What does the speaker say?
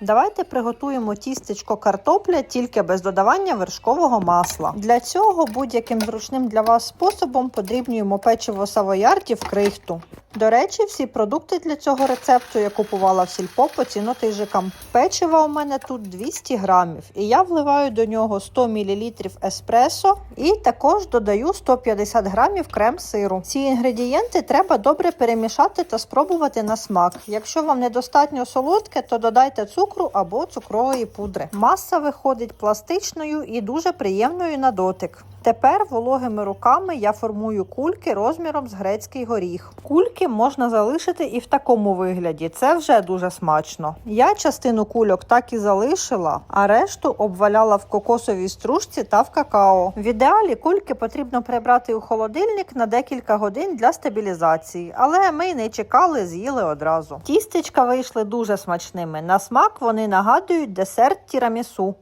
Давайте приготуємо тістечко картопля тільки без додавання вершкового масла. Для цього будь-яким зручним для вас способом подрібнюємо печиво савоярді в крихту. До речі, всі продукти для цього рецепту я купувала в сільпо по цінотижикам. Печива у мене тут 200 грамів, і я вливаю до нього 100 мл еспресо і також додаю 150 грамів крем сиру. Ці інгредієнти треба добре перемішати та спробувати на смак. Якщо вам недостатньо солодке, то додайте цукру або цукрової пудри. Маса виходить пластичною і дуже приємною на дотик. Тепер вологими руками я формую кульки розміром з грецький горіх. Кульки можна залишити і в такому вигляді. Це вже дуже смачно. Я частину кульок так і залишила, а решту обваляла в кокосовій стружці та в какао. В ідеалі кульки потрібно прибрати у холодильник на декілька годин для стабілізації, але ми не чекали, з'їли одразу. Тістечка вийшли дуже смачними. На смак вони нагадують десерт тірамісу.